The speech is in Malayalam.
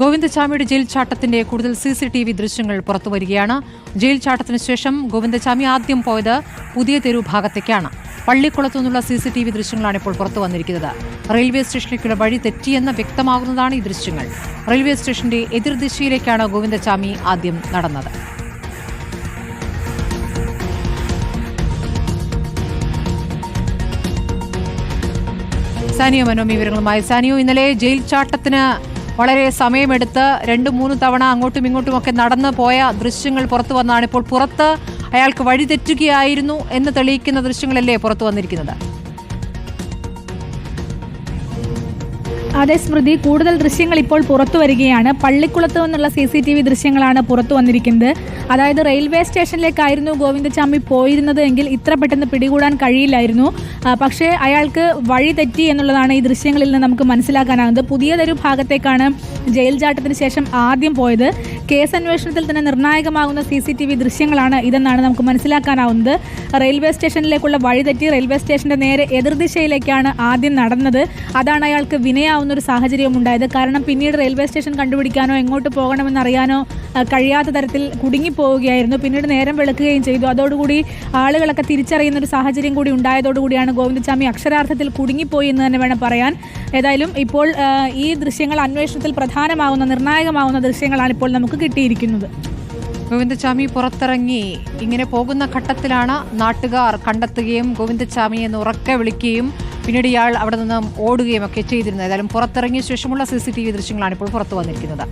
ഗോവിന്ദചാമിയുടെ ജയിൽ ചാട്ടത്തിന്റെ കൂടുതൽ സി സി ടി വി ദൃശ്യങ്ങൾ പുറത്തുവരികയാണ്. ജയിൽ ചാട്ടത്തിന് ശേഷം ഗോവിന്ദചാമി ആദ്യം പോയത് പുതിയ തെരു ഭാഗത്തേക്കാണ്. പള്ളിക്കുളത്തു നിന്നുള്ള സി സി ടി വി ദൃശ്യങ്ങളാണ് ഇപ്പോൾ പുറത്തു വന്നിരിക്കുന്നത്. റെയിൽവേ സ്റ്റേഷനിലേക്കുള്ള വഴി തെറ്റിയെന്ന് വ്യക്തമാകുന്നതാണ് ഈ ദൃശ്യങ്ങൾ. റെയിൽവേ സ്റ്റേഷന്റെ എതിർദിശയിലേക്കാണ് ഗോവിന്ദചാമി ആദ്യം നടന്നത്. സാനിയോ മനോമി വിവരങ്ങളുമായി. സാനിയോ ഇന്നലെ ജയിൽ ചാട്ടത്തിന് വളരെ സമയമെടുത്ത് രണ്ട് മൂന്ന് തവണ അങ്ങോട്ടും ഇങ്ങോട്ടും ഒക്കെ നടന്നു പോയ ദൃശ്യങ്ങൾ പുറത്തു വന്നാണ് ഇപ്പോൾ പുറത്ത് അയാൾക്ക് വഴിതെറ്റുകയായിരുന്നു എന്ന് തെളിയിക്കുന്ന ദൃശ്യങ്ങളല്ലേ പുറത്തു വന്നിരിക്കുന്നത്? അതെ സ്മൃതി. കൂടുതൽ ദൃശ്യങ്ങൾ ഇപ്പോൾ പുറത്തു വരികയാണ്. പള്ളിക്കുളത്ത് നിന്നുള്ള സി സി ടി വി ദൃശ്യങ്ങളാണ് പുറത്തു വന്നിരിക്കുന്നത്. അതായത് റെയിൽവേ സ്റ്റേഷനിലേക്കായിരുന്നു ഗോവിന്ദചാമി പോയിരുന്നത് എങ്കിൽ ഇത്ര പെട്ടെന്ന് പിടികൂടാൻ കഴിയില്ലായിരുന്നു. പക്ഷേ അയാൾക്ക് വഴി തെറ്റി എന്നുള്ളതാണ് ഈ ദൃശ്യങ്ങളിൽ നിന്ന് നമുക്ക് മനസ്സിലാക്കാനാകുന്നത്. പുതിയതൊരു ഭാഗത്തേക്കാണ് ജയിൽ ചാട്ടത്തിന് ശേഷം ആദ്യം പോയത്. കേസ് അന്വേഷണത്തിൽ തന്നെ നിർണായകമാകുന്ന സി സി ടി വി ദൃശ്യങ്ങളാണ് ഇതെന്നാണ് നമുക്ക് മനസ്സിലാക്കാനാവുന്നത്. റെയിൽവേ സ്റ്റേഷനിലേക്കുള്ള വഴി തെറ്റി റെയിൽവേ സ്റ്റേഷന്റെ നേരെ എതിർദിശയിലേക്കാണ് ആദ്യം നടന്നത്. അതാണ് അയാൾക്ക് വിനയാവുന്ന ഒരു സാഹചര്യം ഉണ്ടായത് കാരണം പിന്നീട് റെയിൽവേ സ്റ്റേഷൻ കണ്ടുപിടിക്കാനോ എങ്ങോട്ട് പോകണമെന്ന് അറിയാനോ കഴിയാത്ത തരത്തിൽ കുടുങ്ങിപ്പോവുകയായിരുന്നു. പിന്നീട് നേരം വെളുക്കുകയും ചെയ്തു. അതോടുകൂടി ആളുകളൊക്കെ തിരിച്ചറിയുന്ന ഒരു സാഹചര്യം കൂടി ഉണ്ടായതോടുകൂടിയാണ് ഗോവിന്ദസ്വാമി അക്ഷരാർത്ഥത്തിൽ കുടുങ്ങിപ്പോയി എന്ന് തന്നെ വേണം പറയാൻ. ഏതായാലും ഇപ്പോൾ ഈ ദൃശ്യങ്ങൾ അന്വേഷണത്തിൽ പ്രധാനമാവുന്ന നിർണായകമാവുന്ന ദൃശ്യങ്ങളാണ് ഇപ്പോൾ നമുക്ക് കിട്ടിയിരിക്കുന്നത്. ഗോവിന്ദസ്വാമി പുറത്തിറങ്ങി ഇങ്ങനെ പോകുന്ന ഘട്ടത്തിലാണ് നാട്ടുകാർ കണ്ടെത്തുകയും ഗോവിന്ദസ്വാമി എന്ന് ഉറക്കെ വിളിക്കുകയും പിന്നീട് ഇയാൾ അവിടെ നിന്ന് ഓടുകയും ഒക്കെ ചെയ്തിരുന്നത്. ഏതായാലും പുറത്തിറങ്ങിയ ശേഷമുള്ള സി സി ടി വി ദൃശ്യങ്ങളാണ് ഇപ്പോൾ പുറത്തു വന്നിരിക്കുന്നത്.